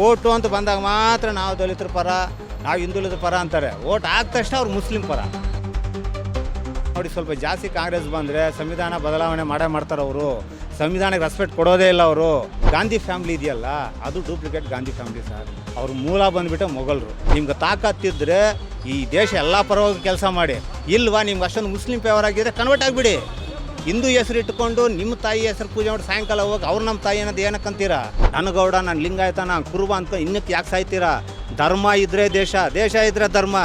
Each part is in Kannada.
ಓಟು ಅಂತ ಬಂದಾಗ ಮಾತ್ರ ನಾವು ದಲಿತರ ಪರ, ನಾವು ಹಿಂದುಳಿದ ಪರ ಅಂತಾರೆ. ಓಟ್ ಆದ ತಕ್ಷಣ ಅವ್ರು ಮುಸ್ಲಿಂ ಪರ. ನೋಡಿ, ಸ್ವಲ್ಪ ಜಾಸ್ತಿ ಕಾಂಗ್ರೆಸ್ ಬಂದರೆ ಸಂವಿಧಾನ ಬದಲಾವಣೆ ಮಾಡೇ ಮಾಡ್ತಾರೆ ಅವರು. ಸಂವಿಧಾನಕ್ಕೆ ರೆಸ್ಪೆಕ್ಟ್ ಕೊಡೋದೇ ಇಲ್ಲ ಅವರು. ಗಾಂಧಿ ಫ್ಯಾಮ್ಲಿ ಇದೆಯಲ್ಲ, ಅದು ಡೂಪ್ಲಿಕೇಟ್ ಗಾಂಧಿ ಫ್ಯಾಮ್ಲಿ ಸರ್. ಅವ್ರ ಮೂಲ ಬಂದುಬಿಟ್ಟು ಮೊಘಲರು. ನಿಮ್ಗೆ ತಾಕತ್ತಿದ್ರೆ ಈ ದೇಶ ಎಲ್ಲ ಪರವಾಗಿ ಕೆಲಸ ಮಾಡಿ. ಇಲ್ವಾ, ನಿಮ್ಗೆ ಅಷ್ಟೊಂದು ಮುಸ್ಲಿಂ ಫೇವರ್ ಆಗಿದ್ರೆ ಕನ್ವರ್ಟ್ ಆಗಿಬಿಡಿ. ಹಿಂದೂ ಹೆಸರು ಇಟ್ಟುಕೊಂಡು ನಿಮ್ಮ ತಾಯಿ ಹೆಸರು ಪೂಜೆ ಮಾಡಿ ಸಾಯಂಕಾಲ ಹೋಗಿ ಅವ್ರು ನಮ್ಮ ತಾಯಿ ಅನ್ನೋದು ಏನಕ್ಕಂತೀರಾ? ನನ್ನ ಗೌಡ ನಾನು ಲಿಂಗಾಯತ ನಾನು ಕುರುಬ ಅಂತ ಇನ್ನಕ್ಕೆ ಯಾಕೆ ಸಾಯ್ತೀರಾ? ಧರ್ಮ ಇದ್ರೆ ದೇಶ ದೇಶ ಇದ್ರೆ ಧರ್ಮ.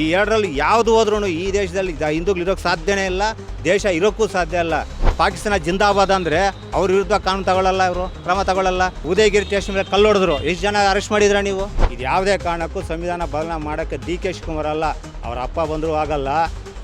ಈ ಎರಡರಲ್ಲಿ ಯಾವುದು ಹೋದ್ರೂ ಈ ದೇಶದಲ್ಲಿ ಹಿಂದೂಗಳು ಇರೋಕ್ಕೆ ಸಾಧ್ಯನೇ ಇಲ್ಲ, ದೇಶ ಇರೋಕ್ಕೂ ಸಾಧ್ಯ ಇಲ್ಲ. ಪಾಕಿಸ್ತಾನ ಜಿಂದಾಬಾದ್ ಅಂದರೆ ಅವ್ರ ವಿರುದ್ಧ ಕಾನೂನು ತಗೊಳ್ಳಲ್ಲ ಇವರು, ಕ್ರಮ ತಗೊಳ್ಳಲ್ಲ ಉದಯಗಿರಿ ಸ್ಟೇಷನ್ ಮೇಲೆ ಕಲ್ಲು ಹೊಡೆದ್ರು. ಎಷ್ಟು ಜನ ಅರೆಸ್ಟ್ ಮಾಡಿದ್ರ ನೀವು? ಇದು ಯಾವುದೇ ಕಾರಣಕ್ಕೂ ಸಂವಿಧಾನ ಬದಲಾವಣೆ ಮಾಡೋಕ್ಕೆ ಡಿ ಕೆ ಶಿವಕುಮಾರ್ ಅಲ್ಲ. ಅವರ ಅಪ್ಪ ಬಂದರೂ ಆಗಲ್ಲ.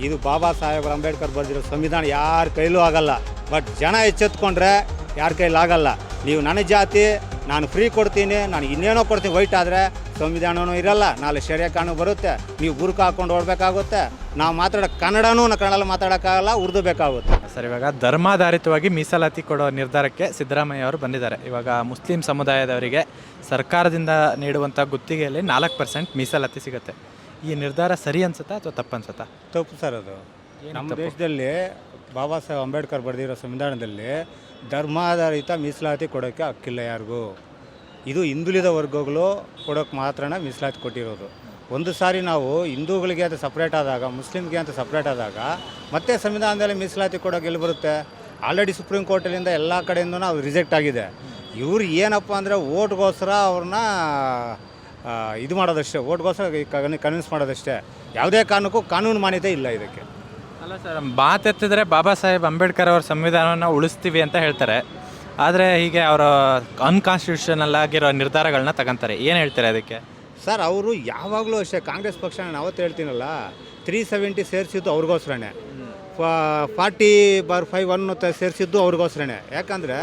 ಇದು ಬಾಬಾ ಸಾಹೇಬ್ ಅಂಬೇಡ್ಕರ್ ಬರೆದಿರೋ ಸಂವಿಧಾನ ಯಾರ ಕೈಲೂ ಆಗಲ್ಲ. ಬಟ್ ಜನ ಎಚ್ಚೆತ್ಕೊಂಡ್ರೆ ಯಾರ ಕೈಲಾಗಲ್ಲ ನೀವು ನನ್ನ ಜಾತಿ, ನಾನು ಫ್ರೀ ಕೊಡ್ತೀನಿ, ನಾನು ಇನ್ನೇನೋ ಕೊಡ್ತೀನಿ ವೈಟ್ ಆದರೆ ಸಂವಿಧಾನವೂ ಇರಲ್ಲ. ನಾಳೆ ಶರ್ಯ ಕಾನೂನು ಬರುತ್ತೆ. ನೀವು ಗುರುಕ ಹಾಕೊಂಡು ಓಡಬೇಕಾಗುತ್ತೆ. ನಾವು ಮಾತಾಡೋ ಕನ್ನಡನೂ ಕನ್ನಡಲ್ಲಿ ಮಾತಾಡೋಕ್ಕಾಗಲ್ಲ, ಉರ್ದು ಬೇಕಾಗುತ್ತೆ. ಸರ್, ಇವಾಗ ಧರ್ಮಾಧಾರಿತವಾಗಿ ಮೀಸಲಾತಿ ಕೊಡೋ ನಿರ್ಧಾರಕ್ಕೆ ಸಿದ್ದರಾಮಯ್ಯ ಅವರು ಬಂದಿದ್ದಾರೆ. ಇವಾಗ ಮುಸ್ಲಿಂ ಸಮುದಾಯದವರಿಗೆ ಸರ್ಕಾರದಿಂದ ನೀಡುವಂಥ ಗುತ್ತಿಗೆಯಲ್ಲಿ ನಾಲ್ಕು ಪರ್ಸೆಂಟ್ ಮೀಸಲಾತಿ ಸಿಗುತ್ತೆ. ಈ ನಿರ್ಧಾರ ಸರಿ ಅನ್ಸುತ್ತಾ ಅಥವಾ ತಪ್ಪು ಅನ್ಸುತ್ತಾ? ತಪ್ಪು ಸರ್ ಅದು. ನಮ್ಮ ದೇಶದಲ್ಲಿ ಬಾಬಾ ಸಾಹೇಬ್ ಅಂಬೇಡ್ಕರ್ ಬರೆದಿರೋ ಸಂವಿಧಾನದಲ್ಲಿ ಧರ್ಮಾಧಾರಿತ ಮೀಸಲಾತಿ ಕೊಡೋಕ್ಕೆ ಹಕ್ಕಿಲ್ಲ ಯಾರಿಗೂ. ಇದು ಹಿಂದುಳಿದ ವರ್ಗಗಳು ಕೊಡೋಕ್ಕೆ ಮಾತ್ರನೇ ಮೀಸಲಾತಿ ಕೊಟ್ಟಿರೋದು. ಒಂದು ಸಾರಿ ನಾವು ಹಿಂದೂಗಳಿಗೆ ಅಂತ ಸಪ್ರೇಟ್ ಆದಾಗ ಮುಸ್ಲಿಮ್ಗೆ ಅಂತ ಸಪ್ರೇಟ್ ಆದಾಗ ಮತ್ತೆ ಸಂವಿಧಾನದಲ್ಲಿ ಮೀಸಲಾತಿ ಕೊಡೋಕೆ ಎಲ್ಲಿ ಬರುತ್ತೆ? ಆಲ್ರೆಡಿ ಸುಪ್ರೀಂ ಕೋರ್ಟಲ್ಲಿಂದ ಎಲ್ಲ ಕಡೆಯಿಂದ ನಾವು ರಿಜೆಕ್ಟ್ ಆಗಿದೆ. ಇವ್ರು ಏನಪ್ಪ ಅಂದರೆ ಓಟ್ಗೋಸ್ಕರ ಅವ್ರನ್ನ ಇದು ಮಾಡೋದಷ್ಟೇ ಓಟ್ಗೋಸ್ಕರ ಕನ್ವಿನ್ಸ್ ಮಾಡೋದಷ್ಟೇ. ಯಾವುದೇ ಕಾರಣಕ್ಕೂ ಕಾನೂನು ಮಾನ್ಯತೆ ಇಲ್ಲ ಇದಕ್ಕೆ. ಅಲ್ಲ ಸರ್ ಮಾತೆತ್ತಿದ್ರೆ ಬಾಬಾ ಸಾಹೇಬ್ ಅಂಬೇಡ್ಕರ್ ಅವರ ಸಂವಿಧಾನವನ್ನು ಉಳಿಸ್ತೀವಿ ಅಂತ ಹೇಳ್ತಾರೆ. ಆದರೆ ಹೀಗೆ ಅವರ ಅನ್ಕಾನ್ಸ್ಟಿಟ್ಯೂಷನಲ್ ಆಗಿರೋ ನಿರ್ಧಾರಗಳನ್ನ ತಗೊಂತಾರೆ. ಏನು ಹೇಳ್ತಾರೆ ಅದಕ್ಕೆ? ಸರ್ ಅವರು ಯಾವಾಗಲೂ ಅಷ್ಟೇ ಕಾಂಗ್ರೆಸ್ ಪಕ್ಷ ನಾನು ಅವತ್ತು ಹೇಳ್ತೀನಲ್ಲ ತ್ರೀ ಸೆವೆಂಟಿ ಸೇರಿಸಿದ್ದು ಅವ್ರಿಗೋಸ್ಕರನೇ. ಫಾರ್ಟಿ ಬಾರ್ ಫೈವ್ ಒನ್ ಸೇರಿಸಿದ್ದು ಅವ್ರಿಗೋಸ್ಕರನೇ. ಯಾಕಂದರೆ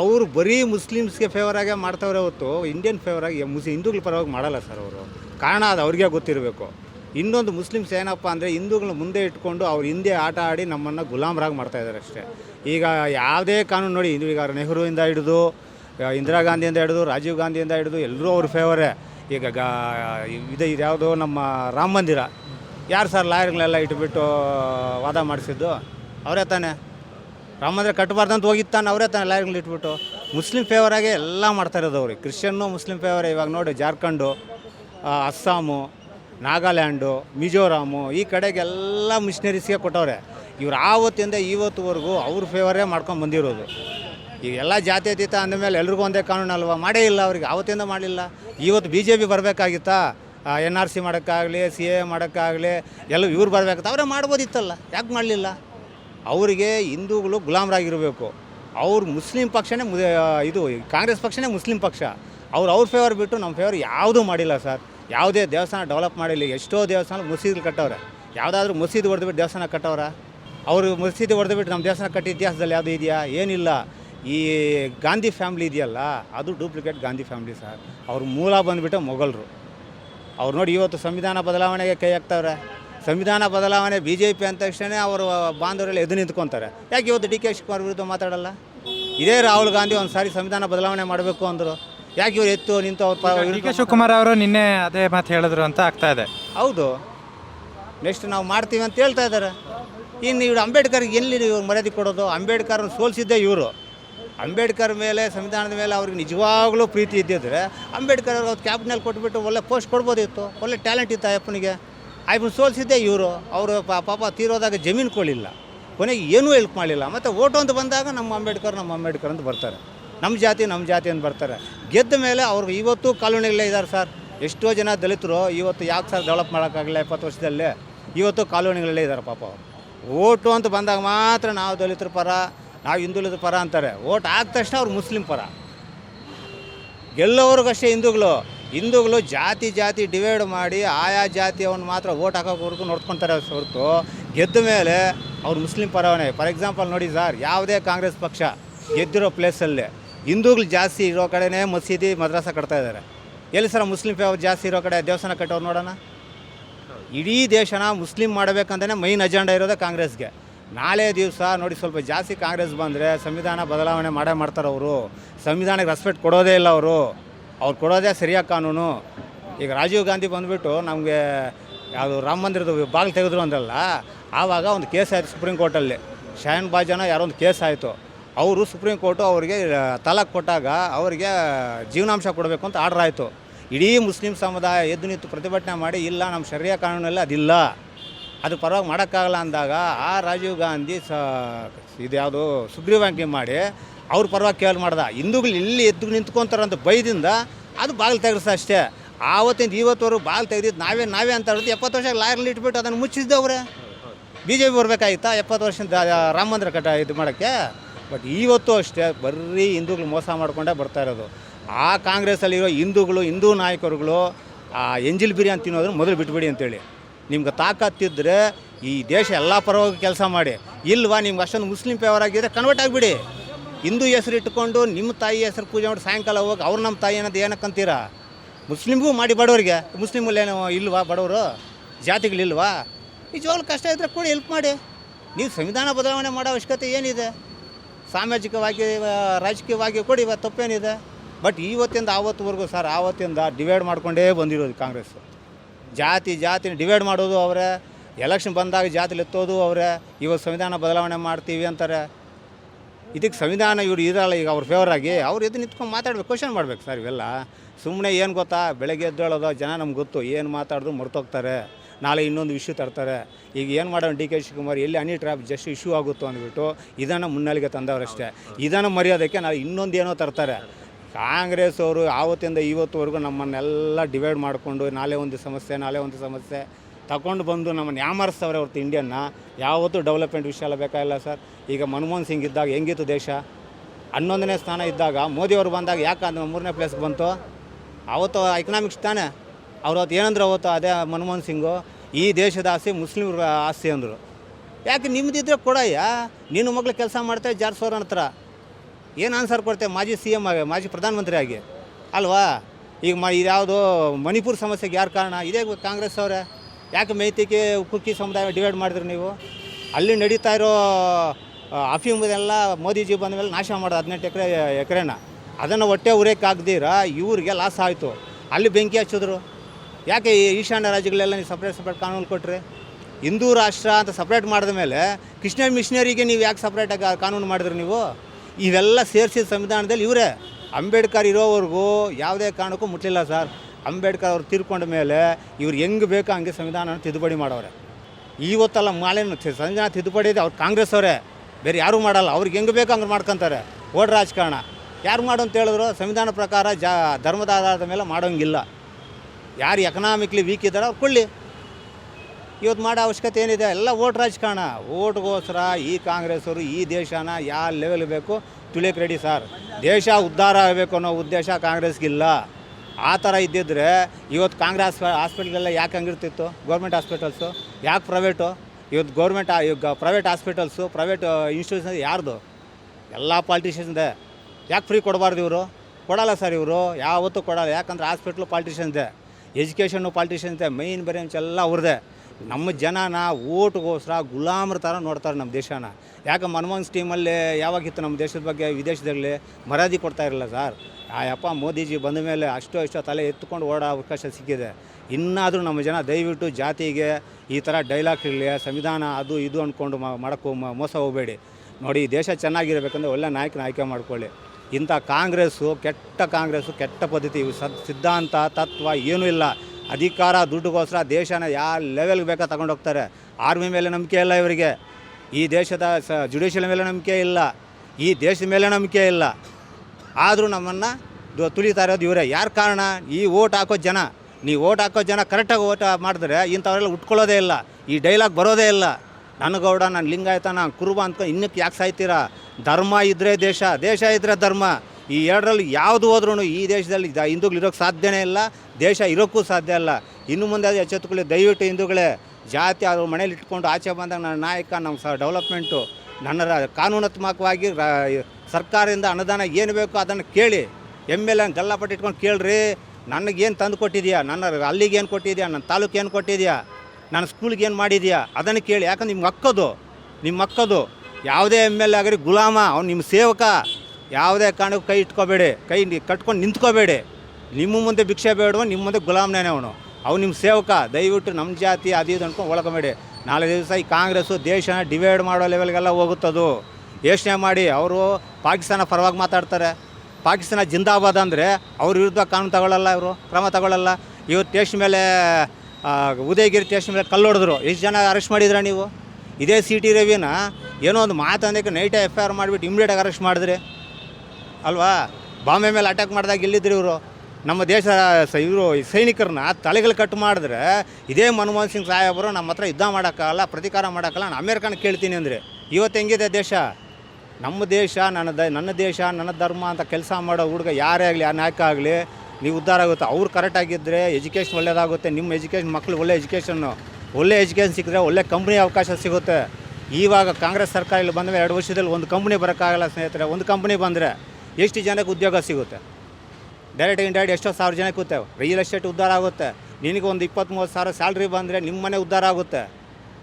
ಅವರು ಬರೀ ಮುಸ್ಲಿಮ್ಸ್ಗೆ ಫೇವರಾಗೆ ಮಾಡ್ತವ್ರೆ ಹೊತ್ತು ಇಂಡಿಯನ್ ಫೇವರಾಗಿ ಮುಸ್, ಹಿಂದೂಗಳ ಪರವಾಗಿ ಮಾಡಲ್ಲ ಸರ್ ಅವರು. ಕಾರಣ ಅದು ಅವ್ರಿಗೆ ಗೊತ್ತಿರಬೇಕು. ಇನ್ನೊಂದು ಮುಸ್ಲಿಮ್ಸ್ ಏನಪ್ಪ ಅಂದರೆ ಹಿಂದೂಗಳ ಮುಂದೆ ಇಟ್ಕೊಂಡು ಅವ್ರು ಹಿಂದೆ ಆಟ ಆಡಿ ನಮ್ಮನ್ನು ಗುಲಾಮರಾಗಿ ಮಾಡ್ತಾ ಇದ್ದಾರೆ ಅಷ್ಟೇ. ಈಗ ಯಾವುದೇ ಕಾನೂನು ನೋಡಿ ಇದು ಈಗ ನೆಹರುವಿಂದ ಹಿಡಿದು ಇಂದಿರಾ ಗಾಂಧಿಯಿಂದ ಹಿಡಿದು, ರಾಜೀವ್ ಗಾಂಧಿಯಿಂದ ಹಿಡಿದು ಎಲ್ಲರೂ ಅವ್ರ ಫೇವರೇ ಈಗ ಗಾ, ಇದು ಯಾವುದೋ ನಮ್ಮ ರಾಮ ಮಂದಿರ. ಯಾರು ಸರ್ ಲಾಯರ್ಗಳೆಲ್ಲ ಇಟ್ಬಿಟ್ಟು ವಾದ ಮಾಡಿಸಿದ್ದು? ಅವರೇ ತಾನೇ? ರಾಮ ಮಂದಿರ ಕಟ್ಟಬಾರ್ದು ಅಂತ ಹೋಗಿತ್ತ ಅವರೇ ತಾನೆ ಎಲ್ಲರಿಗೂ ಇಟ್ಬಿಟ್ಟು. ಮುಸ್ಲಿಂ ಫೇವರಾಗೆ ಎಲ್ಲ ಮಾಡ್ತಾ ಇರೋದು ಅವ್ರಿಗೆ ಕ್ರಿಶ್ಚಿಯನ್ನು ಮುಸ್ಲಿಂ ಫೇವರ್ ಇವಾಗ ನೋಡಿ ಜಾರ್ಖಂಡು ಅಸ್ಸಾಮು, ನಾಗಾಲ್ಯಾಂಡು, ಮಿಜೋರಾಮು, ಈ ಕಡೆಗೆಲ್ಲ ಮಿಷನರೀಸ್ಗೆ ಕೊಟ್ಟವ್ರೆ. ಇವ್ರು ಆವತ್ತಿಂದ ಇವತ್ತುವರೆಗೂ ಅವ್ರ ಫೇವರೇ ಮಾಡ್ಕೊಂಡು ಬಂದಿರೋದು. ಈಗ ಎಲ್ಲ ಜಾತ್ಯತೀತ ಅಂದಮೇಲೆ ಎಲ್ರಿಗೂ ಒಂದೇ ಕಾನೂನು ಅಲ್ವಾ? ಮಾಡೇ ಇಲ್ಲ ಅವ್ರಿಗೆ. ಆವತ್ತಿಂದ ಮಾಡಲಿಲ್ಲ. ಇವತ್ತು ಬಿ ಜೆ ಪಿ ಬರಬೇಕಾಗಿತ್ತಾ? ಎನ್ ಆರ್ ಸಿ ಮಾಡೋಕ್ಕಾಗಲಿ ಸಿ ಎ ಮಾಡೋಕ್ಕಾಗಲಿ, ಎಲ್ಲ ಇವ್ರು ಬರಬೇಕಾಗ್ತಾ ಅವರೇ ಮಾಡ್ಬೋದಿತ್ತಲ್ಲ. ಯಾಕೆ ಮಾಡಲಿಲ್ಲ? ಅವರಿಗೆ ಹಿಂದೂಗಳು ಗುಲಾಮರಾಗಿರಬೇಕು. ಅವ್ರು ಮುಸ್ಲಿಂ ಪಕ್ಷನೇ ಇದು, ಕಾಂಗ್ರೆಸ್ ಪಕ್ಷನೇ ಮುಸ್ಲಿಂ ಪಕ್ಷ. ಅವ್ರು ಅವ್ರ ಫೇವರ್ ಬಿಟ್ಟು ನಮ್ಮ ಫೇವರ್ ಯಾವುದೂ ಮಾಡಿಲ್ಲ ಸರ್. ಯಾವುದೇ ದೇವಸ್ಥಾನ ಡೆವಲಪ್ ಮಾಡಿಲ್ಲ. ಎಷ್ಟೋ ದೇವಸ್ಥಾನ ಮಸೀದಿ ಕಟ್ಟವ್ರೆ. ಯಾವುದಾದ್ರೂ ಮಸೀದಿ ಹೊಡೆದ್ಬಿಟ್ಟು ದೇವಸ್ಥಾನ ಕಟ್ಟವ್ರ? ಅವರು ಮಸೀದಿ ಹೊಡೆದ್ಬಿಟ್ಟು ನಮ್ಮ ದೇವಸ್ಥಾನ ಕಟ್ಟಿ ಇತಿಹಾಸದಲ್ಲಿ ಯಾವುದು ಇದೆಯಾ? ಏನಿಲ್ಲ. ಈ ಗಾಂಧಿ ಫ್ಯಾಮ್ಲಿ ಇದೆಯಲ್ಲ, ಅದು ಡೂಪ್ಲಿಕೇಟ್ ಗಾಂಧಿ ಫ್ಯಾಮ್ಲಿ ಸರ್. ಅವ್ರ ಮೂಲ ಬಂದುಬಿಟ್ಟು ಮೊಘಲರು. ಅವ್ರು ನೋಡಿ ಇವತ್ತು ಸಂವಿಧಾನ ಬದಲಾವಣೆಗೆ ಕೈ ಹಾಕ್ತವ್ರೆ. ಸಂವಿಧಾನ ಬದಲಾವಣೆ ಬಿ ಜೆ ಪಿ ಅಂದ ತಕ್ಷಣ ಅವರು ಬಾಂಧವರೆಲ್ಲ ಎದು ನಿಂತ್ಕೊತಾರೆ. ಯಾಕೆ ಇವತ್ತು ಡಿ ಕೆ ಶಿವಕುಮಾರ್ ವಿರುದ್ಧ ಮಾತಾಡಲ್ಲ? ಇದೇ ರಾಹುಲ್ ಗಾಂಧಿ ಒಂದು ಸಾರಿ ಸಂವಿಧಾನ ಬದಲಾವಣೆ ಮಾಡಬೇಕು ಅಂದರು. ಯಾಕೆ ಇವರು ಎತ್ತು ನಿಂತು ಅವ್ರ ಡಿ ಕೆ ಶಿವಕುಮಾರ್ ಅವರು ನಿನ್ನೆ ಅದೇ ಮಾತು ಹೇಳಿದ್ರು ಅಂತ ಆಗ್ತಾ ಇದೆ. ಹೌದು. ನೆಕ್ಸ್ಟ್ ನಾವು ಮಾಡ್ತೀವಿ ಅಂತ ಹೇಳ್ತಾ ಇದ್ದಾರೆ. ಇನ್ನು ಇವ್ರು ಅಂಬೇಡ್ಕರ್ಗೆ ಎಲ್ಲಿ ಇವ್ರು ಮರ್ಯಾದೆ ಕೊಡೋದು? ಅಂಬೇಡ್ಕರ್ನ ಸೋಲಿಸಿದ್ದೆ ಇವರು. ಅಂಬೇಡ್ಕರ್ ಮೇಲೆ ಸಂವಿಧಾನದ ಮೇಲೆ ಅವ್ರಿಗೆ ನಿಜವಾಗ್ಲೂ ಪ್ರೀತಿ ಇದ್ದಿದ್ರೆ ಅಂಬೇಡ್ಕರ್ ಅವ್ರು ಅವ್ರು ಕ್ಯಾಬಿನಲ್ಲಿ ಕೊಟ್ಬಿಟ್ಟು ಒಳ್ಳೆ ಪೋಸ್ಟ್ ಕೊಡ್ಬೋದಿತ್ತು. ಒಳ್ಳೆ ಟ್ಯಾಲೆಂಟ್ ಇತ್ತು ಅಯ್ಯಪ್ಪನಿಗೆ ಅಯ್ಯಪ್ಪನ ಸೋಲಿಸಿದ್ದೇ ಇವರು. ಅವರು ಪಾಪ ತೀರೋದಾಗ ಜಮೀನು ಕೊಡಲಿಲ್ಲ. ಕೊನೆಗೆ ಏನೂ ಹೆಲ್ಪ್ ಮಾಡಲಿಲ್ಲ. ಮತ್ತು ಓಟು ಅಂತ ಬಂದಾಗ ನಮ್ಮ ಅಂಬೇಡ್ಕರ್ ನಮ್ಮ ಅಂಬೇಡ್ಕರ್ ಅಂತ ಬರ್ತಾರೆ. ನಮ್ಮ ಜಾತಿ ನಮ್ಮ ಜಾತಿ ಅಂತ ಬರ್ತಾರೆ. ಗೆದ್ದ ಮೇಲೆ ಅವ್ರು ಇವತ್ತು ಕಾಲೋನಿಗಳೇ ಇದ್ದಾರೆ ಸರ್. ಎಷ್ಟೋ ಜನ ದಲಿತರು ಇವತ್ತು ಯಾಕೆ ಸರ್ ಡೆವಲಪ್ ಮಾಡೋಕ್ಕಾಗಲಿಲ್ಲ ಇಪ್ಪತ್ತು ವರ್ಷದಲ್ಲೇ? ಇವತ್ತು ಕಾಲೋನಿಗಳಲ್ಲೇ ಇದ್ದಾರೆ ಪಾಪ ಅವರು. ಓಟು ಅಂತ ಬಂದಾಗ ಮಾತ್ರ ನಾವು ದಲಿತರ ಪರ, ನಾವು ಹಿಂದುಳಿದ ಪರ ಅಂತಾರೆ. ಓಟ್ ಆದ ತಕ್ಷಣ ಅವ್ರು ಮುಸ್ಲಿಂ ಪರ. ಗೆಲ್ಲೋವ್ರಿಗಷ್ಟೇ ಹಿಂದೂಗಳು. ಹಿಂದೂಗಳು ಜಾತಿ ಜಾತಿ ಡಿವೈಡ್ ಮಾಡಿ ಆಯಾ ಜಾತಿಯವನು ಮಾತ್ರ ಓಟ್ ಹಾಕೋವರೆಗೂ ನೋಡ್ಕೊತಾರೆ ಹೊರತು ಗೆದ್ದ ಮೇಲೆ ಅವ್ರು ಮುಸ್ಲಿಂ ಪರವನೇ. ಫಾರ್ ಎಕ್ಸಾಂಪಲ್ ನೋಡಿ ಸರ್ ಯಾವುದೇ ಕಾಂಗ್ರೆಸ್ ಪಕ್ಷ ಗೆದ್ದಿರೋ ಪ್ಲೇಸಲ್ಲೇ ಹಿಂದೂಗಳು ಜಾಸ್ತಿ ಇರೋ ಕಡೆನೇ ಮಸೀದಿ, ಮದ್ರಾಸ ಕಟ್ತಾ ಇದ್ದಾರೆ. ಎಲ್ಲಿ ಸರ್ ಮುಸ್ಲಿಂ ಫೇವರ್ ಜಾಸ್ತಿ ಇರೋ ಕಡೆ ದೇವಸ್ಥಾನ ಕಟ್ಟೋರು ನೋಡೋಣ? ಇಡೀ ದೇಶನ ಮುಸ್ಲಿಂ ಮಾಡಬೇಕಂತಲೇ ಮೈನ್ ಅಜೆಂಡಾ ಇರೋದೇ ಕಾಂಗ್ರೆಸ್ಗೆ. ನಾಳೆ ದಿವಸ ನೋಡಿ ಸ್ವಲ್ಪ ಜಾಸ್ತಿ ಕಾಂಗ್ರೆಸ್ ಬಂದರೆ ಸಂವಿಧಾನ ಬದಲಾವಣೆ ಮಾಡೇ ಮಾಡ್ತಾರೆ ಅವರು ಸಂವಿಧಾನಕ್ಕೆ ರೆಸ್ಪೆಕ್ಟ್ ಕೊಡೋದೇ ಇಲ್ಲ ಅವರು. ಅವ್ರು ಕೊಡೋದೇ ಸರಿಯಾದ ಕಾನೂನು. ಈಗ ರಾಜೀವ್ ಗಾಂಧಿ ಬಂದುಬಿಟ್ಟು ನಮಗೆ ಯಾವುದು ರಾಮ ಮಂದಿರದ ಬಾಗಿಲು ತೆಗೆದ್ರು ಅಂದ್ರಲ್ಲ, ಆವಾಗ ಒಂದು ಕೇಸ್ ಆಯಿತು ಸುಪ್ರೀಂ ಕೋರ್ಟಲ್ಲಿ. ಶಾಯನ್ ಬಾಜನ ಯಾರೋ ಒಂದು ಕೇಸ್ ಆಯಿತು. ಅವರು ಸುಪ್ರೀಂ ಕೋರ್ಟು ಅವರಿಗೆ ತಲಾಕ್ ಕೊಟ್ಟಾಗ ಅವರಿಗೆ ಜೀವನಾಂಶ ಕೊಡಬೇಕು ಅಂತ ಆರ್ಡರ್ ಆಯಿತು. ಇಡೀ ಮುಸ್ಲಿಂ ಸಮುದಾಯ ಎದ್ದು ನಿಂತು ಪ್ರತಿಭಟನೆ ಮಾಡಿ, ಇಲ್ಲ ನಮ್ಮ ಶರಿಯ ಕಾನೂನಲ್ಲಿ ಅದಿಲ್ಲ. ಅದು ಪರವಾಗಿ ಮಾಡೋಕ್ಕಾಗಲ್ಲ ಅಂದಾಗ ಆ ರಾಜೀವ್ ಗಾಂಧಿ ಸ, ಇದು ಯಾವುದು ಸುಗ್ರೀವಾಜ್ಞೆ ಮಾಡಿ ಅವ್ರ ಪರವಾಗಿ ಕೇಳಿ ಮಾಡ್ದ. ಹಿಂದೂಗಳು ಇಲ್ಲಿ ಎದ್ದು ನಿಂತ್ಕೊಂತಾರಂತ ಭಯದಿಂದ ಅದು ಬಾಗಿಲು ತೆಗೆಸ ಅಷ್ಟೇ. ಆವತ್ತಿಂದ ಇವತ್ತವರೆಗೂ ಬಾಗಿಲು ತೆಗೆದಿದ್ದು ನಾವೇ ನಾವೇ ಅಂತ ಹೇಳಿದ್ರು ಎಪ್ಪತ್ತು ವರ್ಷ ಲಾಯರ್ಲಿ ಇಟ್ಬಿಟ್ಟು ಅದನ್ನು ಮುಚ್ಚಿದ್ದವ್ರೆ ಬಿ ಜೆ ಪಿ ಬರಬೇಕಾಗಿತ್ತಾ? ಎಪ್ಪತ್ತು ವರ್ಷದ ರಾಮ ಮಂದಿರ ಕಟ್ಟ ಇದು ಮಾಡೋಕ್ಕೆ? ಬಟ್ ಇವತ್ತು ಅಷ್ಟೇ ಬರೀ ಹಿಂದೂಗಳು ಮೋಸ ಮಾಡಿಕೊಂಡೇ ಬರ್ತಾ ಇರೋದು. ಆ ಕಾಂಗ್ರೆಸ್ಸಲ್ಲಿರೋ ಹಿಂದೂಗಳು, ಹಿಂದೂ ನಾಯಕರುಗಳು, ಆ ಎಂಜಿಲ್ ಬಿರಿಯಾನಿ ತಿನ್ನೋದನ್ನ ಮೊದಲು ಬಿಟ್ಬಿಡಿ ಅಂತೇಳಿ. ನಿಮ್ಗೆ ತಾಕತ್ತಿದ್ದರೆ ಈ ದೇಶ ಎಲ್ಲ ಪರವಾಗಿ ಕೆಲಸ ಮಾಡಿ. ಇಲ್ವಾ, ನಿಮ್ಗೆ ಅಷ್ಟೊಂದು ಮುಸ್ಲಿಂ ಫೇವರ್ ಆಗಿದ್ದರೆ ಕನ್ವರ್ಟ್ ಆಗಿಬಿಡಿ. ಹಿಂದೂ ಹೆಸರು ಇಟ್ಟುಕೊಂಡು ನಿಮ್ಮ ತಾಯಿ ಹೆಸರು ಪೂಜೆ ಮಾಡಿ ಸಾಯಂಕಾಲ ಹೋಗಿ ಅವ್ರು ನಮ್ಮ ತಾಯಿ ಅನ್ನೋದು ಏನಕ್ಕಂತೀರಾ ಮುಸ್ಲಿಮ್ಗೂ ಮಾಡಿ ಬಡವರಿಗೆ. ಮುಸ್ಲಿಮಲ್ಲೇನು ಇಲ್ವಾ ಬಡವರು? ಜಾತಿಗಳಿಲ್ವಾ? ನಿಜವಾಗ್ಲೂ ಕಷ್ಟ ಇದ್ದರೆ ಕೂಡ ಹೆಲ್ಪ್ ಮಾಡಿ. ನೀವು ಸಂವಿಧಾನ ಬದಲಾವಣೆ ಮಾಡೋ ಅವಶ್ಯಕತೆ ಏನಿದೆ? ಸಾಮಾಜಿಕವಾಗಿ ರಾಜಕೀಯವಾಗಿ ಕೊಡಿ ಇವತ್ತು ತಪ್ಪೇನಿದೆ? ಬಟ್ ಇವತ್ತಿಂದ ಆವತ್ತುವರೆಗೂ ಸರ್ ಆವತ್ತಿಂದ ಡಿವೈಡ್ ಮಾಡ್ಕೊಂಡೇ ಬಂದಿರೋದು ಕಾಂಗ್ರೆಸ್. ಜಾತಿ, ಜಾತಿನ ಡಿವೈಡ್ ಮಾಡೋದು ಅವರೇ. ಎಲೆಕ್ಷನ್ ಬಂದಾಗ ಜಾತಿಲಿ ಎತ್ತೋದು ಅವರೇ. ಇವತ್ತು ಸಂವಿಧಾನ ಬದಲಾವಣೆ ಮಾಡ್ತೀವಿ ಅಂತಾರೆ. ಇದಕ್ಕೆ ಸಂವಿಧಾನ ಇವರು ಇರಲ್ಲ ಈಗ ಅವ್ರ ಫೇವರ್ ಆಗಿ ಅವ್ರು ಎದ್ದು ನಿಂತ್ಕೊಂಡು ಮಾತಾಡ್ಬೇಕು ಕ್ವಶನ್ ಮಾಡ್ಬೇಕು ಸರ್ ಇವೆಲ್ಲ. ಸುಮ್ಮನೆ ಏನು ಗೊತ್ತಾ, ಬೆಳಗ್ಗೆ ಎದ್ದೇಳೋದು ಜನ ನಮ್ಗೆ ಗೊತ್ತು, ಏನು ಮಾತಾಡಿದ್ರು ಮರ್ತೋಗ್ತಾರೆ. ನಾಳೆ ಇನ್ನೊಂದು ಇಶ್ಯೂ ತರ್ತಾರೆ. ಈಗ ಏನು ಮಾಡೋಣ ಡಿ ಕೆ ಶಿವಕುಮಾರ್, ಎಲ್ಲಿ ಅನಿ ಟ್ರಾಪ್ ಜಸ್ಟ್ ಇಶ್ಯೂ ಆಗುತ್ತೋ ಅಂದ್ಬಿಟ್ಟು ಇದನ್ನು ಮುನ್ನೆಲೆಗೆ ತಂದವರಷ್ಟೇ. ಇದನ್ನು ಮರೆಯೋದಕ್ಕೆ ಇನ್ನೊಂದು ಏನೋ ತರ್ತಾರೆ. ಕಾಂಗ್ರೆಸ್ ಅವರು ಆವತ್ತಿಂದ ಇವತ್ತುವರೆಗೂ ನಮ್ಮನ್ನೆಲ್ಲ ಡಿವೈಡ್ ಮಾಡಿಕೊಂಡು ನಾಳೆ ಒಂದು ಸಮಸ್ಯೆ, ನಾಳೆ ಒಂದು ಸಮಸ್ಯೆ. ತಗೊಂಡು ಬಂದು ನಮ್ಮನ್ನು ಯಾಮಾರಿಸ್ತವ್ರೆ ಹೊರತು ಇಂಡಿಯನ್ನ ಯಾವತ್ತೂ ಡೆವಲಪ್ಮೆಂಟ್ ವಿಷಯ ಎಲ್ಲ ಬೇಕಾಗಿಲ್ಲ ಸರ್ ಈಗ ಮನಮೋಹನ್ ಸಿಂಗ್ ಇದ್ದಾಗ ಹೆಂಗಿತ್ತು ದೇಶ? ಹನ್ನೊಂದನೇ ಸ್ಥಾನ ಇದ್ದಾಗ ಮೋದಿಯವರು ಬಂದಾಗ ಯಾಕೆ ಅದು ಮೂರನೇ ಪ್ಲೇಸ್ಗೆ ಬಂತು? ಅವತ್ತು ಎಕನಾಮಿಕ್ಸ್ ತಾನೇ. ಅವ್ರು ಏನಂದ್ರು ಅವತ್ತು ಅದೇ ಮನಮೋಹನ್ ಸಿಂಗು, ಈ ದೇಶದ ಆಸ್ತಿ ಮುಸ್ಲಿಮ್ರ ಆಸ್ತಿ ಅಂದರು. ಯಾಕೆ ನಿಮ್ಮದಿದ್ರೆ ಕೊಡಯ್ಯ? ನೀನು ಮಗಳು ಕೆಲಸ ಮಾಡ್ತಾ ಜಾರ್ಸೋರ ಹತ್ರ. ಏನು ಆನ್ಸರ್ ಕೊಡ್ತೇವೆ ಮಾಜಿ ಸಿ ಎಂ ಆಗಿ, ಮಾಜಿ ಪ್ರಧಾನಮಂತ್ರಿ ಆಗಿ? ಅಲ್ವಾ? ಈಗ ಮ, ಇದ್ಯಾವುದು ಮಣಿಪುರ ಸಮಸ್ಯೆಗೆ ಯಾರು ಕಾರಣ? ಇದೇ ಕಾಂಗ್ರೆಸ್ ಅವರೇ. ಯಾಕೆ ಮೈತಿಗೆ ಕುಕ್ಕಿ ಸಮುದಾಯ ಡಿವೈಡ್ ಮಾಡಿದ್ರಿ ನೀವು? ಅಲ್ಲಿ ನಡೀತಾ ಇರೋ ಅಫೀಮದೆಲ್ಲ ಮೋದಿಜಿ ಬಂದ ಮೇಲೆ ನಾಶ ಮಾಡೋದು ಹದಿನೆಂಟು ಎಕರೆ, ಎಕರೆನ. ಅದನ್ನು ಹೊಟ್ಟೆ ಉರಿಯೋಕ್ಕಾಗ್ದಿರ ಇವ್ರಿಗೆ ಲಾಸ್ ಆಯಿತು. ಅಲ್ಲಿ ಬೆಂಕಿ ಹಚ್ಚಿದ್ರು. ಯಾಕೆ ಈ ಈಶಾನ್ಯ ರಾಜ್ಯಗಳೆಲ್ಲ ನೀವು ಸಪ್ರೇಟ್ ಸಪ್ರೇಟ್ ಕಾನೂನು ಕೊಟ್ಟರೆ ಹಿಂದೂ ರಾಷ್ಟ್ರ ಅಂತ ಸಪ್ರೇಟ್ ಮಾಡಿದ ಮೇಲೆ ಕೃಷ್ಣ ಮಿಷನರಿಗೆ ನೀವು ಯಾಕೆ ಸಪ್ರೇಟಾಗಿ ಕಾನೂನು ಮಾಡಿದ್ರಿ ನೀವು? ಇವೆಲ್ಲ ಸೇರಿಸಿದ ಸಂವಿಧಾನದಲ್ಲಿ ಇವರೇ. ಅಂಬೇಡ್ಕರ್ ಇರೋವರೆಗೂ ಯಾವುದೇ ಕಾರಣಕ್ಕೂ ಮುಟ್ಟಲಿಲ್ಲ ಸರ್. ಅಂಬೇಡ್ಕರ್ ಅವ್ರು ತೀರ್ಕೊಂಡ ಮೇಲೆ ಇವ್ರು ಹೆಂಗೆ ಬೇಕೋ ಹಂಗೆ ಸಂವಿಧಾನ ತಿದ್ದುಪಡಿ ಮಾಡೋರೆ. ಇವತ್ತಲ್ಲ ಮಾಲೇನು ಸಂವಿಧಾನ ತಿದ್ದುಪಡಿ ಇದೆ, ಅವ್ರು ಕಾಂಗ್ರೆಸ್ ಅವರೇ. ಬೇರೆ ಯಾರೂ ಮಾಡಲ್ಲ, ಅವ್ರಿಗೆ ಹೆಂಗೆ ಬೇಕೋ ಹಂಗೆ ಮಾಡ್ಕೊತಾರೆ. ಓಡ್ ರಾಜಕಾರಣ. ಯಾರು ಮಾಡು ಅಂತ ಹೇಳಿದ್ರು ಸಂವಿಧಾನ ಪ್ರಕಾರ ಜಾ, ಧರ್ಮದ ಆಧಾರದ ಮೇಲೆ ಮಾಡೋಂಗಿಲ್ಲ. ಯಾರು ಎಕನಾಮಿಕ್ಲಿ ವೀಕ್ ಇದ್ದಾರೆ ಅವ್ರು ಕೊಳ್ಳಿ ಇವತ್ತು ಮಾಡೋ ಅವಶ್ಯಕತೆ ಏನಿದೆ? ಎಲ್ಲ ಓಟ್ ರಾಜಕಾರಣ. ಓಟ್ಗೋಸ್ಕರ ಈ ಕಾಂಗ್ರೆಸ್ಸವರು ಈ ದೇಶನ ಯಾವ ಲೆವೆಲ್ ಬೇಕು? ತುಳಿಯಕ್ಕೆ ರೆಡಿ ಸರ್ ದೇಶ ಉದ್ಧಾರ ಆಗಬೇಕು ಅನ್ನೋ ಉದ್ದೇಶ ಕಾಂಗ್ರೆಸ್ಗಿಲ್ಲ ಆ ಥರ ಇದ್ದಿದ್ರೆ ಇವತ್ತು ಕಾಂಗ್ರೆಸ್ ಹಾಸ್ಪಿಟ್ಲೆಲ್ಲ ಯಾಕೆ ಹಂಗಿರ್ತಿತ್ತು? Government hospitals? ಯಾಕೆ ಪ್ರೈವೇಟು? ಇವತ್ತು ಗೌರ್ಮೆಂಟ್ ಈಗ ಪ್ರೈವೇಟ್ ಹಾಸ್ಪಿಟಲ್ಸು, ಪ್ರೈವೇಟ್ ಇನ್ಸ್ಟಿಟ್ಯೂಷನ್ ಯಾರ್ದು? ಎಲ್ಲ ಪಾಲಿಟಿಷಿಯನ್ದೆ ಯಾಕೆ ಫ್ರೀ ಕೊಡಬಾರ್ದು ಇವರು? ಕೊಡಲ್ಲ ಸರ್ ಇವರು. ಯಾವತ್ತೂ ಕೊಡಲ್ಲ. ಯಾಕಂದ್ರೆ ಹಾಸ್ಪಿಟ್ಲು ಪಾಲಿಟಿಷಿಯನ್ ಇದೆ ಎಜುಕೇಷನ್ನು ಇದೆ ಮೈನ್ ಬ್ರಾಂಚ್ ಎಲ್ಲ ಅವ್ರದೇ ನಮ್ಮ ಜನನ ಓಟ್ಗೋಸ್ಕರ ಗುಲಾಮರ ಥರ ನೋಡ್ತಾರೆ ನಮ್ಮ ದೇಶನ. ಯಾಕೆ ಮನಮೋಹನ್ ಸ್ಟೀಮಲ್ಲಿ ಯಾವಾಗಿತ್ತು ನಮ್ಮ ದೇಶದ ಬಗ್ಗೆ, ವಿದೇಶದಲ್ಲಿ ಮರ್ಯಾದೆ ಕೊಡ್ತಾ ಇರಲಿಲ್ಲ ಸರ್? ಆ ಯಪ್ಪ ಮೋದಿಜಿ ಬಂದ ಮೇಲೆ ಅಷ್ಟೋ ಅಷ್ಟೋ ತಲೆ ಎತ್ತುಕೊಂಡು ಓಡೋ ಅವಕಾಶ ಸಿಕ್ಕಿದೆ. ಇನ್ನಾದರೂ ನಮ್ಮ ಜನ ದಯವಿಟ್ಟು ಜಾತಿಗೆ ಈ ಥರ ಡೈಲಾಗ್ ಇರಲಿ ಸಂವಿಧಾನ ಅದು ಇದು ಅಂದ್ಕೊಂಡು ಮಾಡೋಕ್ಕೂ ಮೋಸ ಹೋಗಬೇಡಿ. ನೋಡಿ, ಈ ದೇಶ ಚೆನ್ನಾಗಿರಬೇಕಂದ್ರೆ ಒಳ್ಳೆ ನಾಯಕನ ಆಯ್ಕೆ ಮಾಡ್ಕೊಳ್ಳಿ. ಇಂಥ ಕಾಂಗ್ರೆಸ್ಸು, ಕೆಟ್ಟ ಕಾಂಗ್ರೆಸ್ಸು, ಕೆಟ್ಟ ಪದ್ಧತಿ ಸದ್, ಸಿದ್ಧಾಂತ, ತತ್ವ ಏನೂ ಇಲ್ಲ. ಅಧಿಕಾರ, ದುಡ್ಡುಗೋಸ್ಕರ ದೇಶನ ಯಾವ ಲೆವೆಲ್ಗೆ ಬೇಕಾ ತಗೊಂಡು ಹೋಗ್ತಾರೆ? ಆರ್ಮಿ ಮೇಲೆ ನಂಬಿಕೆ ಇಲ್ಲ ಇವರಿಗೆ. ಈ ದೇಶದ ಸ ಜುಡಿಷಿಯಲ್ ಮೇಲೆ ನಂಬಿಕೆ ಇಲ್ಲ. ಈ ದೇಶದ ಮೇಲೆ ನಂಬಿಕೆ ಇಲ್ಲ. ಆದರೂ ನಮ್ಮನ್ನು ತುಳಿತಾ ಇರೋದು ಇವರೇ. ಯಾರು ಕಾರಣ? ಈ ಓಟ್ ಹಾಕೋ ಜನ. ನೀವು ಓಟ್ ಹಾಕೋ ಜನ ಕರೆಕ್ಟಾಗಿ ಓಟ್ ಮಾಡಿದ್ರೆ ಇಂಥವರೆಲ್ಲ ಉಟ್ಕೊಳ್ಳೋದೇ ಇಲ್ಲ. ಈ ಡೈಲಾಗ್ ಬರೋದೇ ಇಲ್ಲ. ನನಗೌಡ, ನಾನು ಲಿಂಗಾಯತ, ನಾನು ಕುರುಬ ಅಂತ ಇನ್ನಕ್ಕೆ ಯಾಕೆ ಸಾಯ್ತೀರಾ? ಧರ್ಮ ಇದ್ದರೆ ದೇಶ ದೇಶ ಇದ್ದರೆ ಧರ್ಮ. ಈ ಎರಡರಲ್ಲಿ ಯಾವುದು ಹೋದ್ರೂ ಈ ದೇಶದಲ್ಲಿ ಹಿಂದೂಗಳು ಇರೋಕ್ಕೆ ಸಾಧ್ಯನೇ ಇಲ್ಲ. ದೇಶ ಇರೋಕ್ಕೂ ಸಾಧ್ಯ ಇಲ್ಲ. ಇನ್ನು ಮುಂದೆ ಅದು ಎಚ್ಚೆತ್ತುಕೊಳ್ಳಿ. ದಯವಿಟ್ಟು ಹಿಂದೂಗಳೇ, ಜಾತಿ ಅವ್ರ ಮನೇಲಿ ಇಟ್ಕೊಂಡು ಆಚೆ ಬಂದಾಗ ನನ್ನ ನಾಯಕ, ನಮ್ಮ ಸ ಡೆವಲಪ್ಮೆಂಟು ನನ್ನ ಕಾನೂನಾತ್ಮಕವಾಗಿ ಸರ್ಕಾರದಿಂದ ಅನುದಾನ ಏನು ಬೇಕೋ ಅದನ್ನು ಕೇಳಿ ಎಂ ಎಲ್ ಗಲ್ಲ ಗಲ್ಲಾಪಟ್ಟು ಇಟ್ಕೊಂಡು ಕೇಳ್ರಿ ನನಗೇನು ತಂದು ಕೊಟ್ಟಿದ್ಯಾ, ನನ್ನ ಅಲ್ಲಿಗೆ ಏನು ಕೊಟ್ಟಿದ್ಯಾ, ನನ್ನ ತಾಲೂಕು ಏನು ಕೊಟ್ಟಿದ್ಯಾ, ನನ್ನ ಸ್ಕೂಲ್ಗೆ ಏನು ಮಾಡಿದ್ಯಾ, ಅದನ್ನು ಕೇಳಿ. ಯಾಕಂದ್ರೆ ನಿಮ್ಮ ಅಕ್ಕದು ನಿಮ್ಮ ಅಕ್ಕದು ಯಾವುದೇ ಎಂ ಎಲ್ ಎ ಗುಲಾಮ, ಅವ್ನು ನಿಮ್ಮ ಸೇವಕ. ಯಾವುದೇ ಕಾರಣಕ್ಕೂ ಕೈ ಇಟ್ಕೋಬೇಡಿ, ಕೈ ಕಟ್ಕೊಂಡು ನಿಂತ್ಕೋಬೇಡಿ. ನಿಮ್ಮ ಮುಂದೆ ಭಿಕ್ಷೆ ಬೇಡವ ನಿಮ್ಮ ಮುಂದೆ ಗುಲಾಮ್ನೇನೆ ಅವನು. ಅವ್ನು ನಿಮ್ಮ ಸೇವಕ, ದಯವಿಟ್ಟು ನಮ್ಮ ಜಾತಿ, ಅದು ಇದು ಅನ್ಕೊಂಡು ಒಳ್ಕೊಬೇಡಿ ನಾಳೆ ದಿವಸ ಈ ಕಾಂಗ್ರೆಸ್ಸು ದೇಶನ ಡಿವೈಡ್ ಮಾಡೋ ಲೆವೆಲ್ಗೆಲ್ಲ ಹೋಗುತ್ತದು. ಯೋಚನೆ ಮಾಡಿ, ಅವರು ಪಾಕಿಸ್ತಾನ ಪರವಾಗಿ ಮಾತಾಡ್ತಾರೆ. ಪಾಕಿಸ್ತಾನ ಜಿಂದಾಬಾದ್ ಅಂದರೆ ಅವ್ರ ವಿರುದ್ಧ ಕಾನೂನು ತಗೊಳ್ಳಲ್ಲ ಇವರು, ಕ್ರಮ ತಗೊಳ್ಳಲ್ಲ. ಇವತ್ತು ಟೇಸ್ಟ್ ಮೇಲೆ ಉದಯಗಿರಿ ಟೇಸ್ಟ್ ಮೇಲೆ ಕಲ್ಲು ಹೊಡೆದ್ರು ಎಷ್ಟು ಜನ ಅರೆಸ್ಟ್ ಮಾಡಿದ್ರ ನೀವು? ಇದೇ ಸಿ ಟಿ ರವಿನ ಏನೋ ಒಂದು ಮಾತಂದಕ್ಕೆ ನೈಟೇ ಎಫ್ ಐ ಆರ್ ಮಾಡಿಬಿಟ್ಟು ಇಮ್ಮಿಡಿಯೇಟಾಗಿ ಅರೆಸ್ಟ್ ಮಾಡಿದ್ರಿ. ಅಲ್ವಾ? ಬಾಂಬೆ ಮೇಲೆ ಅಟ್ಯಾಕ್ ಮಾಡಿದಾಗ ಇಲ್ಲಿದ್ರು ಇವರು? ನಮ್ಮ ದೇಶ ಇವರು ಸೈನಿಕರನ್ನ ತಲೆಗಳು ಕಟ್ ಮಾಡಿದ್ರೆ ಇದೇ ಮನಮೋಹನ್ ಸಿಂಗ್ ಸಾಹೇಬರು ನಮ್ಮ ಹತ್ರ ಯುದ್ಧ ಮಾಡೋಕ್ಕಲ್ಲ, ಪ್ರತೀಕಾರ ಮಾಡೋಕ್ಕಲ್ಲ, ನಾನು ಅಮೇರಿಕನ ಕೇಳ್ತೀನಿ ಅಂದರೆ. ಇವತ್ತು ಹೆಂಗಿದೆ ದೇಶ? ನಮ್ಮ ದೇಶ, ನನ್ನ ದ, ನನ್ನ ದೇಶ, ನನ್ನ ಧರ್ಮ ಅಂತ ಕೆಲಸ ಮಾಡೋ ಹುಡುಗ ಯಾರೇ ಆಗಲಿ, ಆ ನಾಯಕ ಆಗಲಿ, ನೀವು ಉದ್ಧಾರ ಆಗುತ್ತೆ. ಅವ್ರು ಕರೆಕ್ಟಾಗಿದ್ದರೆ ಎಜುಕೇಷನ್ ಒಳ್ಳೇದಾಗುತ್ತೆ. ನಿಮ್ಮ ಎಜುಕೇಷನ್ ಮಕ್ಕಳು ಒಳ್ಳೆ ಎಜುಕೇಷನ್ನು ಒಳ್ಳೆ ಎಜುಕೇಷನ್ ಸಿಕ್ಕಿದ್ರೆ ಒಳ್ಳೆ ಕಂಪ್ನಿ ಅವಕಾಶ ಸಿಗುತ್ತೆ. ಇವಾಗ ಕಾಂಗ್ರೆಸ್ ಸರ್ಕಾರ ಇಲ್ಲಿ ಬಂದ ಎರಡು ವರ್ಷದಲ್ಲಿ ಒಂದು ಕಂಪ್ನಿ ಬರೋಕ್ಕಾಗಲ್ಲ ಸ್ನೇಹಿತರೆ. ಒಂದು ಕಂಪ್ನಿ ಬಂದರೆ ಎಷ್ಟು ಜನಕ್ಕೆ ಉದ್ಯೋಗ ಸಿಗುತ್ತೆ? ಡೈರೆಕ್ಟ್ ಇಂಡೈರೆಕ್ಟ್ ಎಷ್ಟೋ ಸಾವಿರ ಜನಕ್ಕೆ ಕೂತೆ ರಿಯಲ್ ಎಸ್ಟೇಟ್ ಉದ್ಧಾರ ಆಗುತ್ತೆ. ನಿನಗೆ ಒಂದು ಇಪ್ಪತ್ತ್ ಮೂವತ್ತು ಸಾವಿರ ಸ್ಯಾಲ್ರಿ ಬಂದರೆ ನಿಮ್ಮ ಮನೆ ಉದ್ಧಾರ ಆಗುತ್ತೆ.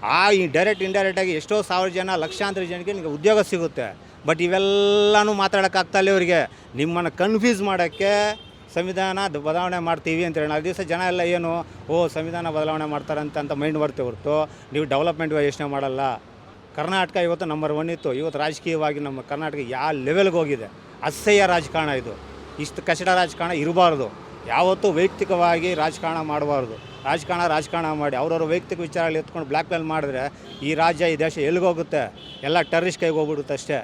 ಆ ಈ ಡೈರೆಕ್ಟ್ ಇಂಡೈರೆಕ್ಟಾಗಿ ಎಷ್ಟೋ ಸಾವಿರ ಜನ, ಲಕ್ಷಾಂತರ ಜನಕ್ಕೆ ನಿಮಗೆ ಉದ್ಯೋಗ ಸಿಗುತ್ತೆ. ಬಟ್ ಇವೆಲ್ಲನೂ ಮಾತಾಡೋಕ್ಕಾಗ್ತಾಯಿಲ್ಲ ಇವರಿಗೆ. ನಿಮ್ಮನ್ನು ಕನ್ಫ್ಯೂಸ್ ಮಾಡೋಕ್ಕೆ ಸಂವಿಧಾನ ಬದಲಾವಣೆ ಮಾಡ್ತೀವಿ ಅಂತ ಹೇಳಿ. ದಿವಸ ಜನ ಎಲ್ಲ ಏನು, ಓ, ಸಂವಿಧಾನ ಬದಲಾವಣೆ ಮಾಡ್ತಾರಂತ ಅಂತ ಮೈಂಡ್ ಬರುತ್ತೆ ಹೊರತು, ನೀವು ಡೆವಲಪ್ಮೆಂಟ್ ಯೋಚನೆ ಮಾಡಲ್ಲ. ಕರ್ನಾಟಕ ಇವತ್ತು ನಂಬರ್ ಒನ್ ಇತ್ತು. ಇವತ್ತು ರಾಜಕೀಯವಾಗಿ ನಮ್ಮ ಕರ್ನಾಟಕ ಯಾವ ಲೆವೆಲ್ಗೆ ಹೋಗಿದೆ? ಅಸಹ್ಯ ರಾಜಕಾರಣ ಇದು. ಇಷ್ಟು ಕಚಡ ರಾಜಕಾರಣ ಇರಬಾರ್ದು. ಯಾವತ್ತೂ ವೈಯಕ್ತಿಕವಾಗಿ ರಾಜಕಾರಣ ಮಾಡಬಾರ್ದು. ರಾಜಕಾರಣ ರಾಜಕಾರಣ ಮಾಡಿ. ಅವ್ರವ್ರ ವೈಯಕ್ತಿಕ ವಿಚಾರಗಳು ಎತ್ಕೊಂಡು ಬ್ಲ್ಯಾಕ್ ಮೇಲ್ ಮಾಡಿದ್ರೆ ಈ ರಾಜ್ಯ, ಈ ದೇಶ ಎಲ್ಲಿಗೋಗುತ್ತೆ ಎಲ್ಲ ಟೆರರಿಸ್ಟ್ ಕೈಗೆ ಹೋಗ್ಬಿಡುತ್ತೆ ಅಷ್ಟೇ.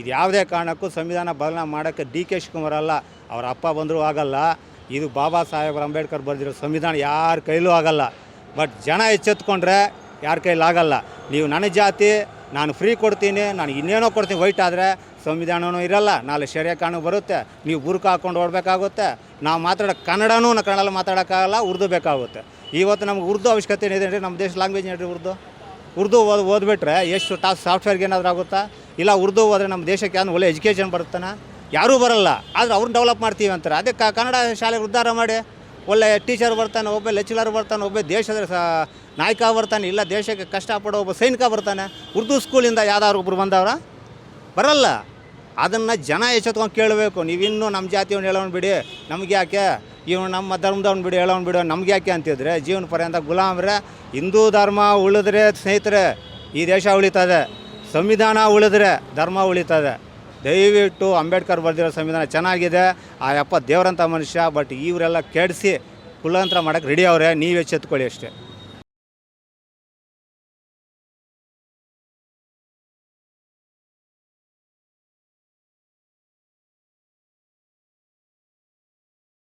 ಇದು ಯಾವುದೇ ಕಾರಣಕ್ಕೂ ಸಂವಿಧಾನ ಬದಲಾವಣೆ ಮಾಡೋಕ್ಕೆ ಡಿ ಕೆ ಶಿವಕುಮಾರ್ ಅಲ್ಲ. ಅವ್ರ ಅಪ್ಪ ಬಂದರೂ ಆಗಲ್ಲ. ಇದು ಬಾಬಾ ಸಾಹೇಬ್ ಅಂಬೇಡ್ಕರ್ ಬರೆದಿರೋ ಸಂವಿಧಾನ ಯಾರ ಕೈಲೂ ಆಗಲ್ಲ. ಬಟ್ ಜನ ಎಚ್ಚೆತ್ಕೊಂಡ್ರೆ ಯಾರ ಕೈಲಿ ಆಗಲ್ಲ. ನೀವು ನನ್ನ ಜಾತಿ, ನಾನು ಫ್ರೀ ಕೊಡ್ತೀನಿ, ನಾನು ಇನ್ನೇನೋ ಕೊಡ್ತೀನಿ ವೈಟ್ ಆದರೆ ಸಂವಿಧಾನವೂ ಇರಲ್ಲ. ನಾಳೆ ಶರ್ಯ ಕಾನೂನು ಬರುತ್ತೆ. ನೀವು ಬುರುಕು ಹಾಕ್ಕೊಂಡು ಓಡಬೇಕಾಗುತ್ತೆ. ನಾವು ಮಾತಾಡೋ ಕನ್ನಡನೂ ಕನ್ನಡಲ್ಲಿ ಮಾತಾಡೋಕ್ಕಾಗಲ್ಲ, ಉರ್ದು ಬೇಕಾಗುತ್ತೆ. ಇವತ್ತು ನಮ್ಗೆ ಉರ್ದು ಅವಶ್ಯಕತೆ ಏನಿದೆ ಅಂದರೆ ನಮ್ಮ ದೇಶ ಲ್ಯಾಂಗ್ವೇಜ್ ನೋಡಿರಿ ಉರ್ದು? ಉರ್ದು ಓದ್, ಓದ್ಬಿಟ್ರೆ ಎಷ್ಟು ಟಾಸ್ ಸಾಫ್ಟ್ವೇರ್ಗೆ ಏನಾದರೂ ಆಗುತ್ತಾ? ಇಲ್ಲ ಉರ್ದು ಹೋದರೆ ನಮ್ಮ ದೇಶಕ್ಕೆ ಯಾರು ಒಳ್ಳೆ ಎಜುಕೇಷನ್ ಬರುತ್ತಾನೆ? ಯಾರೂ ಬರಲ್ಲ, ಆದರೆ ಅವ್ರನ್ನ ಡೆವಲಪ್ ಮಾಡ್ತೀವಿ ಅಂತಾರೆ. ಅದಕ್ಕೆ ಕನ್ನಡ ಶಾಲೆಗೆ ಉದ್ಧಾರ ಮಾಡಿ. ಒಳ್ಳೆ ಟೀಚರ್ ಬರ್ತಾನೆ, ಒಬ್ಬ ಲೆಕ್ಚರರ್ ಬರ್ತಾನೆ, ಒಬ್ಬ ದೇಶದ ನಾಯಕ ಬರ್ತಾನೆ, ಇಲ್ಲ ದೇಶಕ್ಕೆ ಕಷ್ಟಪಡೋ ಒಬ್ಬ ಸೈನಿಕ ಬರ್ತಾನೆ. ಉರ್ದು ಸ್ಕೂಲಿಂದ ಯಾವ್ದಾದ್ರು ಒಬ್ಬರು ಬಂದವರ? ಬರಲ್ಲ. ಅದನ್ನು ಜನ ಎಚ್ಚೆತ್ಕೊಂಡು ಕೇಳಬೇಕು. ನೀವಿನ್ನೂ ನಮ್ಮ ಜಾತಿಯವ್ನು ಹೇಳೋನ್ ಬಿಡಿ. ನಮ್ಗೆ ಯಾಕೆ? ಇವನು ನಮ್ಮ ಧರ್ಮದವ್ನು ಬಿಡಿ, ಹೇಳೋನ್ ಬಿಡು. ನಮ್ಗೆ ಯಾಕೆ ಅಂತಿದ್ರೆ, ಜೀವನ ಪರ್ಯಂತ ಗುಲಾಮ್ರೆ, ಹಿಂದೂ ಧರ್ಮ ಉಳಿದ್ರೆ ಸ್ನೇಹಿತರೆ, ಈ ದೇಶ ಉಳಿತದೆ. ಸಂವಿಧಾನ ಉಳಿದ್ರೆ ಧರ್ಮ ಉಳಿತದೆ. ದಯವಿಟ್ಟು ಅಂಬೇಡ್ಕರ್ ಬರೆದಿರೋ ಸಂವಿಧಾನ ಚೆನ್ನಾಗಿದೆ. ಆ ಯಪ್ಪ ದೇವರಂಥ ಮನುಷ್ಯ, ಬಟ್ ಇವರೆಲ್ಲ ಕೆಡಿಸಿ ಕುಲಾಂತರ ಮಾಡೋಕ್ಕೆ ರೆಡಿ ಅವರೇ. ನೀವು ಎಚ್ಚೆತ್ಕೊಳ್ಳಿ ಅಷ್ಟೇ.